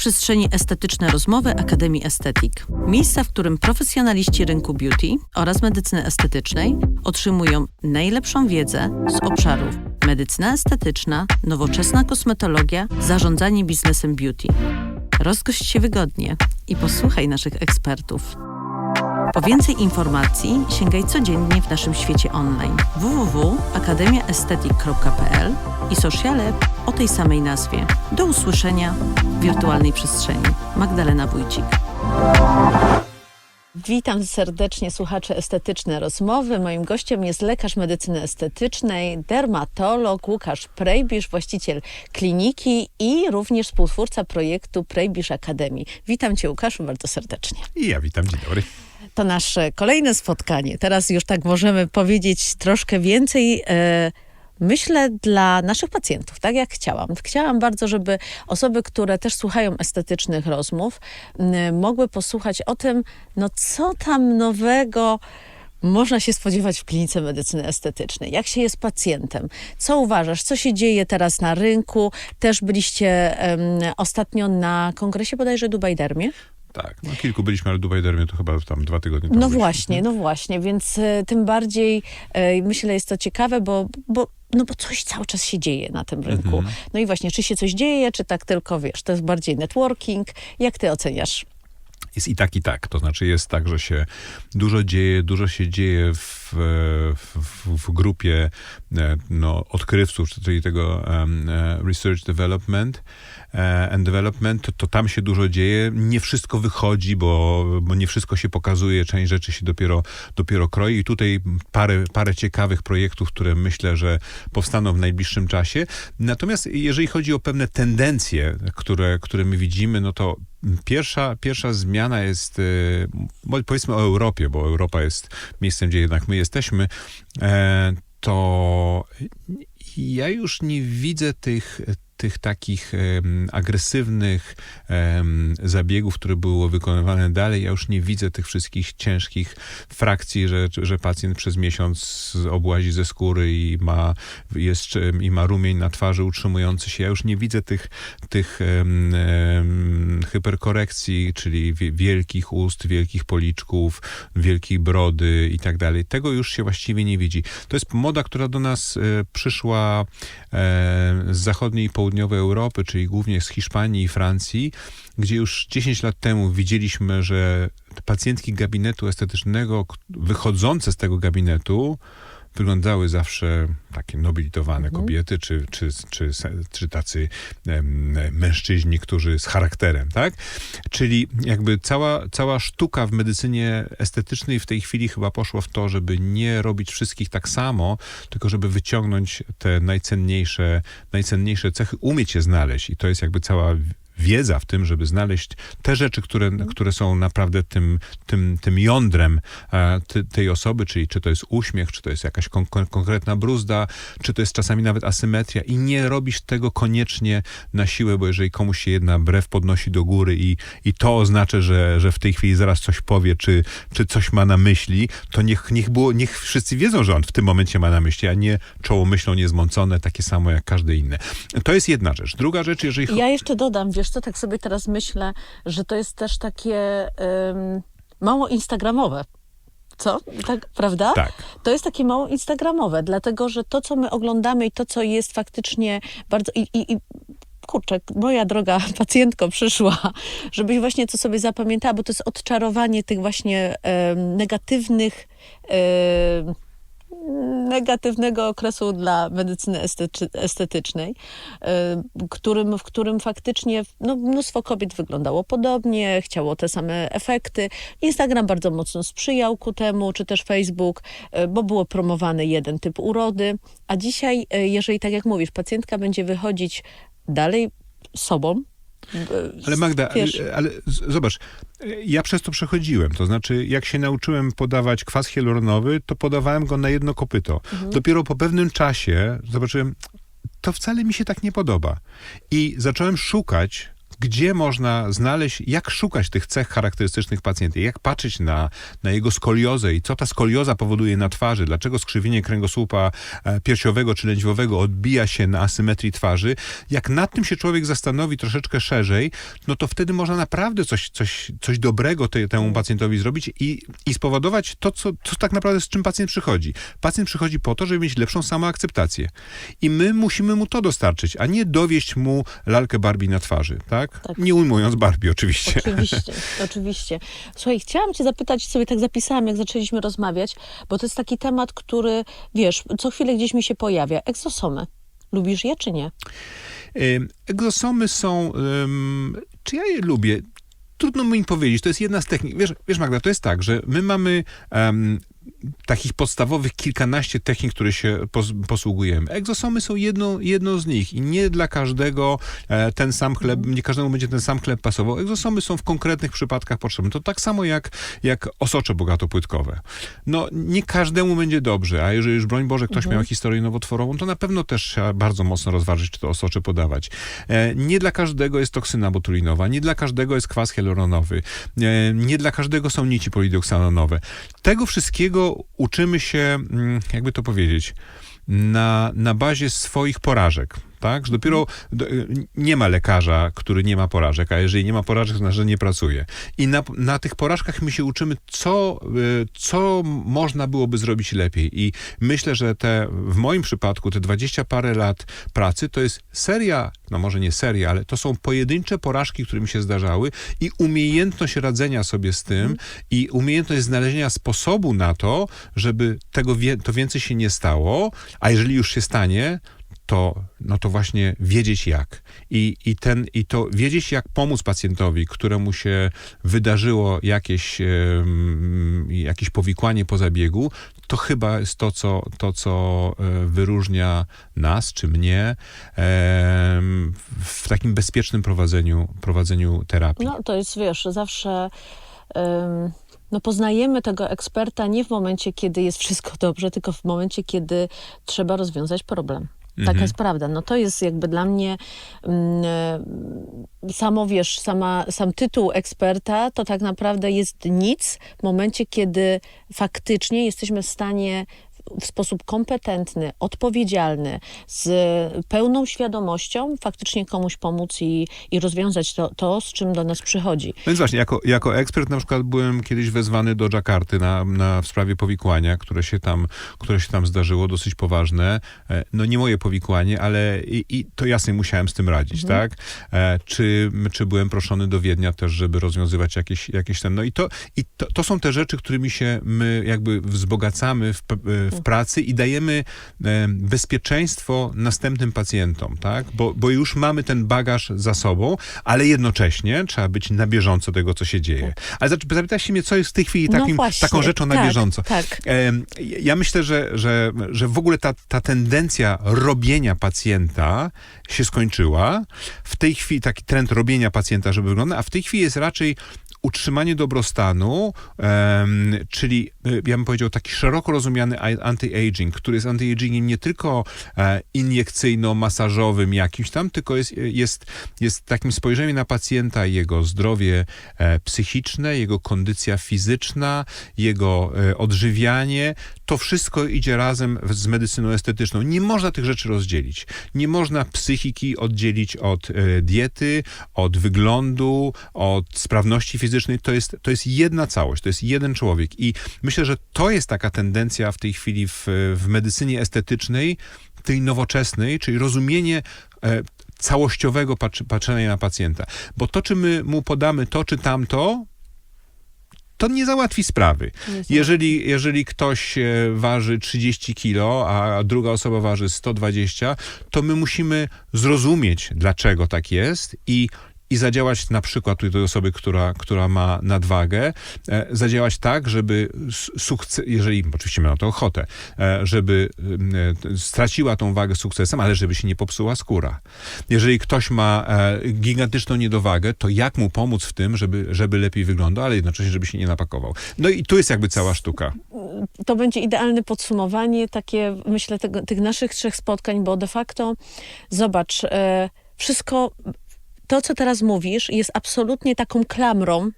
przestrzeni estetyczne rozmowy Akademii Estetik. Miejsca, w którym profesjonaliści rynku beauty oraz medycyny estetycznej otrzymują najlepszą wiedzę z obszarów medycyna estetyczna, nowoczesna kosmetologia, zarządzanie biznesem beauty. Rozgość się wygodnie i posłuchaj naszych ekspertów. Po więcej informacji sięgaj codziennie w naszym świecie online www.akademiaestetyk.pl i sociale o tej samej nazwie. Do usłyszenia w wirtualnej przestrzeni. Magdalena Wójcik. Witam serdecznie słuchacze estetyczne rozmowy. Moim gościem jest lekarz medycyny estetycznej, dermatolog Łukasz Prejbisz, właściciel kliniki i również współtwórca projektu Prejbisz Akademii. Witam Cię Łukaszu bardzo serdecznie. I ja witam, dzień dobry. To nasze kolejne spotkanie. Teraz już tak możemy powiedzieć troszkę więcej. E, myślę dla naszych pacjentów, tak jak chciałam. Chciałam bardzo, żeby osoby, które też słuchają estetycznych rozmów, mogły posłuchać o tym, no co tam nowego można się spodziewać w klinice medycyny estetycznej? Jak się jest pacjentem? Co uważasz? Co się dzieje teraz na rynku? Też byliście em, ostatnio na kongresie bodajże Dubaj Dermie. Tak, no kilku byliśmy, ale Dubaj Dermie to chyba tam dwa tygodnie temu No byliśmy. właśnie, no właśnie, więc e, tym bardziej e, myślę jest to ciekawe, bo, bo, no bo coś cały czas się dzieje na tym rynku. Mhm. No i właśnie, czy się coś dzieje, czy tak tylko, wiesz, to jest bardziej networking. Jak ty oceniasz? Jest i tak, i tak. To znaczy jest tak, że się dużo dzieje, dużo się dzieje w, w, w grupie e, no, odkrywców, czyli tego e, research development e, and development, to, to tam się dużo dzieje. Nie wszystko wychodzi, bo, bo nie wszystko się pokazuje, część rzeczy się dopiero, dopiero kroi i tutaj parę, parę ciekawych projektów, które myślę, że powstaną w najbliższym czasie. Natomiast jeżeli chodzi o pewne tendencje, które, które my widzimy, no to Pierwsza, pierwsza zmiana jest, powiedzmy o Europie, bo Europa jest miejscem, gdzie jednak my jesteśmy, e, to ja już nie widzę tych, tych takich agresywnych zabiegów, które były wykonywane dalej. Ja już nie widzę tych wszystkich ciężkich frakcji, że, że pacjent przez miesiąc obłazi ze skóry i ma, jest, i ma rumień na twarzy utrzymujący się. Ja już nie widzę tych, tych hyperkorekcji, czyli wie- wielkich ust, wielkich policzków, wielkiej brody i tak dalej. Tego już się właściwie nie widzi. To jest moda, która do nas e, przyszła e, z zachodniej i południowej Europy, czyli głównie z Hiszpanii i Francji, gdzie już 10 lat temu widzieliśmy, że pacjentki gabinetu estetycznego, wychodzące z tego gabinetu, wyglądały zawsze takie nobilitowane kobiety, czy, czy, czy, czy tacy mężczyźni, którzy z charakterem, tak? Czyli jakby cała, cała sztuka w medycynie estetycznej w tej chwili chyba poszła w to, żeby nie robić wszystkich tak samo, tylko żeby wyciągnąć te najcenniejsze, najcenniejsze cechy, umieć je znaleźć. I to jest jakby cała wiedza w tym, żeby znaleźć te rzeczy, które, które są naprawdę tym, tym, tym jądrem e, tej osoby, czyli czy to jest uśmiech, czy to jest jakaś kon, kon, konkretna bruzda, czy to jest czasami nawet asymetria i nie robisz tego koniecznie na siłę, bo jeżeli komuś się jedna brew podnosi do góry i, i to oznacza, że, że w tej chwili zaraz coś powie, czy, czy coś ma na myśli, to niech, niech, było, niech wszyscy wiedzą, że on w tym momencie ma na myśli, a nie czoło myślą niezmącone, takie samo jak każde inne. To jest jedna rzecz. Druga rzecz, jeżeli... Ja jeszcze dodam, wiesz co, tak sobie teraz myślę, że to jest też takie em, mało instagramowe. Co? Tak, prawda? Tak. To jest takie mało instagramowe, dlatego że to, co my oglądamy i to, co jest faktycznie bardzo... I, i, i kurczę, moja droga pacjentko przyszła, żebyś właśnie to sobie zapamiętała, bo to jest odczarowanie tych właśnie negatywnych negatywnego okresu dla medycyny estetycz- estetycznej, y, którym, w którym faktycznie no, mnóstwo kobiet wyglądało podobnie, chciało te same efekty. Instagram bardzo mocno sprzyjał ku temu, czy też Facebook, y, bo było promowany jeden typ urody, a dzisiaj, y, jeżeli tak jak mówisz, pacjentka będzie wychodzić dalej sobą, Ale Magda, wiesz, ale, zobacz, ja przez to przechodziłem. To znaczy, jak się nauczyłem podawać kwas hialuronowy, to podawałem go na jedno kopyto. Dopiero po pewnym czasie zobaczyłem, to wcale mi się tak nie podoba. I zacząłem szukać gdzie można znaleźć, jak szukać tych cech charakterystycznych pacjenta, jak patrzeć na, na jego skoliozę i co ta skolioza powoduje na twarzy, dlaczego skrzywienie kręgosłupa e, piersiowego czy lędźwiowego odbija się na asymetrii twarzy. Jak nad tym się człowiek zastanowi troszeczkę szerzej, no to wtedy można naprawdę coś, coś, coś dobrego te, temu pacjentowi zrobić i, i spowodować to, co, to tak naprawdę z czym pacjent przychodzi. Pacjent przychodzi po to, żeby mieć lepszą samoakceptację. I my musimy mu to dostarczyć, a nie dowieść mu lalkę Barbie na twarzy, tak? Tak. Nie ujmując Barbie oczywiście. Oczywiście, oczywiście. Słuchaj, chciałam cię zapytać, sobie tak zapisałam, jak zaczęliśmy rozmawiać, bo to jest taki temat, który, wiesz, co chwilę gdzieś mi się pojawia. Egzosomy. Lubisz je, czy nie? Egzosomy są. ym, czy ja je lubię? Trudno mi powiedzieć. To jest jedna z technik. Wiesz, wiesz Magda, to jest tak, że my mamy em, takich podstawowych kilkanaście technik, które się pos, posługujemy. Egzosomy są jedną, jedną z nich i nie dla każdego e, ten sam chleb, nie każdemu będzie ten sam chleb pasował. Egzosomy są w konkretnych przypadkach potrzebne. To tak samo jak, jak osocze bogatopłytkowe. No, nie każdemu będzie dobrze, a jeżeli już, broń Boże, ktoś miał historię nowotworową, to na pewno też trzeba bardzo mocno rozważyć, czy to osocze podawać. E, nie dla każdego jest toksyna botulinowa, nie dla każdego jest kwas hialuronowy, e, nie dla każdego są nici polidoksananowe. Tego wszystkiego uczymy się, mm, jakby to powiedzieć, na, na bazie swoich porażek. Tak? Że dopiero do, nie ma lekarza, który nie ma porażek, a jeżeli nie ma porażek, to znaczy, że nie pracuje. I na, na tych porażkach my się uczymy, co, y, co można byłoby zrobić lepiej. I myślę, że te, w moim przypadku, te dwadzieścia parę lat pracy, to jest seria, no może nie seria, ale to są pojedyncze porażki, które mi się zdarzały i umiejętność radzenia sobie z tym i umiejętność znalezienia sposobu na to, żeby tego wie, to więcej się nie stało, a jeżeli już się stanie, to, no to właśnie wiedzieć jak. I, i, ten, I to wiedzieć, jak pomóc pacjentowi, któremu się wydarzyło jakieś, jakieś powikłanie po zabiegu, to chyba jest to, co, to, co e, wyróżnia nas czy mnie w takim bezpiecznym prowadzeniu, prowadzeniu terapii. No to jest, wiesz, zawsze... no poznajemy tego eksperta nie w momencie, kiedy jest wszystko dobrze, tylko w momencie, kiedy trzeba rozwiązać problem. Taka jest prawda. No to jest jakby dla mnie mm, e, samo, wiesz, sama, sam tytuł eksperta to tak naprawdę jest nic w momencie, kiedy faktycznie jesteśmy w stanie w sposób kompetentny, odpowiedzialny, z pełną świadomością faktycznie komuś pomóc i, i rozwiązać to, to, z czym do nas przychodzi. No więc właśnie, jako, jako ekspert na przykład byłem kiedyś wezwany do Dżakarty na, na, w sprawie powikłania, które się, tam, które się tam zdarzyło, dosyć poważne. E, No nie moje powikłanie, ale i, i to jasnie musiałem z tym radzić, tak? E, Czy, czy byłem proszony do Wiednia też, żeby rozwiązywać jakieś, jakieś ten... No i, to, i to, to są te rzeczy, którymi się my jakby wzbogacamy w, p- w pracy i dajemy e, bezpieczeństwo następnym pacjentom, tak? Bo, bo już mamy ten bagaż za sobą, ale jednocześnie trzeba być na bieżąco tego, co się dzieje. Ale zac- zapytałaś się mnie, co jest w tej chwili No takim, właśnie, taką rzeczą na tak, bieżąco. tak. Ja myślę, że, że, że w ogóle ta, ta tendencja robienia pacjenta się skończyła. W tej chwili taki trend robienia pacjenta, żeby wyglądał, a w tej chwili jest raczej utrzymanie dobrostanu, em, czyli y, ja bym powiedział taki szeroko rozumiany anti-aging, który jest anti-agingiem nie tylko e, iniekcyjno-masażowym jakimś tam, tylko jest, jest, jest takim spojrzeniem na pacjenta, jego zdrowie e, psychiczne, jego kondycja fizyczna, jego e, odżywianie. To wszystko idzie razem z medycyną estetyczną. Nie można tych rzeczy rozdzielić. Nie można psychiki oddzielić od e, diety, od wyglądu, od sprawności fizycznej. To jest, to jest jedna całość, to jest jeden człowiek. I myślę, że to jest taka tendencja w tej chwili w, w medycynie estetycznej, tej nowoczesnej, czyli rozumienie e, całościowego patrzy, patrzenia na pacjenta. Bo to, czy my mu podamy to czy tamto, to nie załatwi sprawy. Jeżeli, jeżeli ktoś e, waży 30 kilo, a druga osoba waży 120, to my musimy zrozumieć, dlaczego tak jest i i zadziałać na przykład tutaj osoby, która, która ma nadwagę, e, zadziałać tak, żeby sukces, jeżeli oczywiście ma na to ochotę, e, żeby e, straciła tą wagę sukcesem, ale żeby się nie popsuła skóra. Jeżeli ktoś ma gigantyczną niedowagę, to jak mu pomóc w tym, żeby, żeby lepiej wyglądał, ale jednocześnie, żeby się nie napakował. No i tu jest jakby cała sztuka. to będzie idealne podsumowanie, takie myślę tego, tych naszych trzech spotkań, bo de facto zobacz, wszystko to, co teraz mówisz, jest absolutnie taką klamrą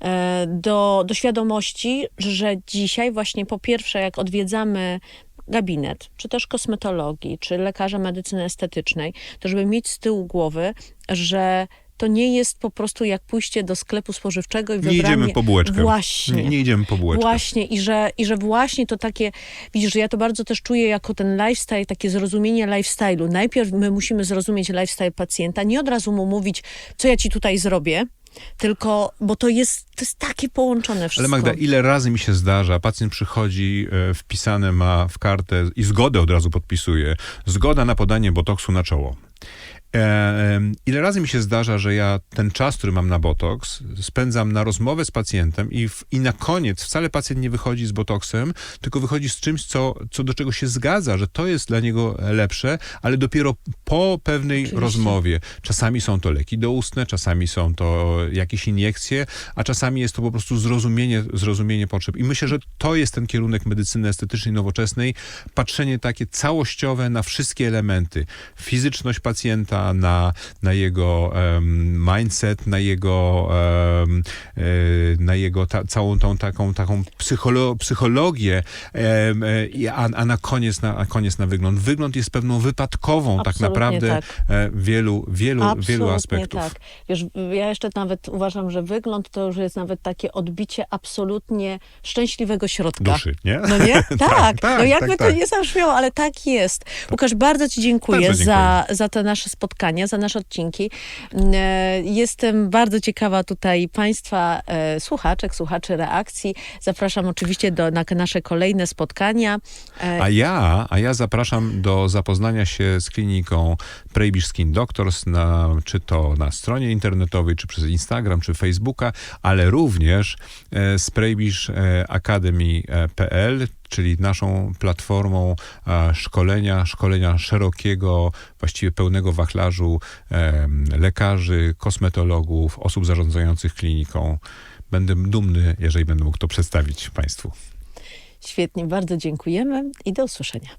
e, do, do świadomości, że dzisiaj właśnie po pierwsze, jak odwiedzamy gabinet, czy też kosmetologii, czy lekarza medycyny estetycznej, to żeby mieć z tyłu głowy, że to nie jest po prostu jak pójście do sklepu spożywczego i Nie wybranie... idziemy po bułeczkę. Właśnie. Nie, nie idziemy po bułeczkę. Właśnie i że, i że właśnie to takie, widzisz, że ja to bardzo też czuję jako ten lifestyle, takie zrozumienie lifestyle'u. Najpierw my musimy zrozumieć lifestyle pacjenta, nie od razu mu mówić, co ja ci tutaj zrobię, tylko, bo to jest, to jest takie połączone wszystko. Ale Magda, ile razy mi się zdarza, pacjent przychodzi, e, wpisane ma w kartę i zgodę od razu podpisuje. Zgoda na podanie botoksu na czoło. E, ile razy mi się zdarza, że ja ten czas, który mam na botoks, spędzam na rozmowę z pacjentem i, w, i na koniec wcale pacjent nie wychodzi z botoksem, tylko wychodzi z czymś, co, co do czego się zgadza, że to jest dla niego lepsze, ale dopiero po pewnej Oczywiście. rozmowie. Czasami są to leki doustne, czasami są to jakieś iniekcje, a czasami jest to po prostu zrozumienie, zrozumienie potrzeb. I myślę, że to jest ten kierunek medycyny estetycznej nowoczesnej, patrzenie takie całościowe na wszystkie elementy. Fizyczność pacjenta, na, na jego em, mindset, na jego, e, na jego ta, całą tą taką, taką psycholo, psychologię, i- a, a na koniec na, koniec na wygląd. Wygląd jest pewną wypadkową tak Absolutnie naprawdę tak. e, wielu, wielu, wielu aspektów. tak. Wiesz, ja jeszcze nawet uważam, że wygląd to już jest nawet takie odbicie absolutnie szczęśliwego środka. Duszy, nie? No nie? Tak, tak, no jakby tak, to tak. nie zabrzmiało, ale tak jest. Łukasz, bardzo Ci dziękuję, Bardzo Za, za te nasze spotkania, za nasze odcinki. E, Jestem bardzo ciekawa tutaj Państwa e, słuchaczek, słuchaczy reakcji. Zapraszam oczywiście do, na nasze kolejne spotkania. E, A ja, a ja zapraszam do zapoznania się z kliniką Prejbisz Skin Doctors, na, czy to na stronie internetowej, czy przez Instagram, czy Facebooka, ale również z Prejbisz Academy.pl, czyli naszą platformą szkolenia, szkolenia szerokiego, właściwie pełnego wachlarzu lekarzy, kosmetologów, osób zarządzających kliniką. Będę dumny, jeżeli będę mógł to przedstawić Państwu. Świetnie, bardzo dziękujemy i do usłyszenia.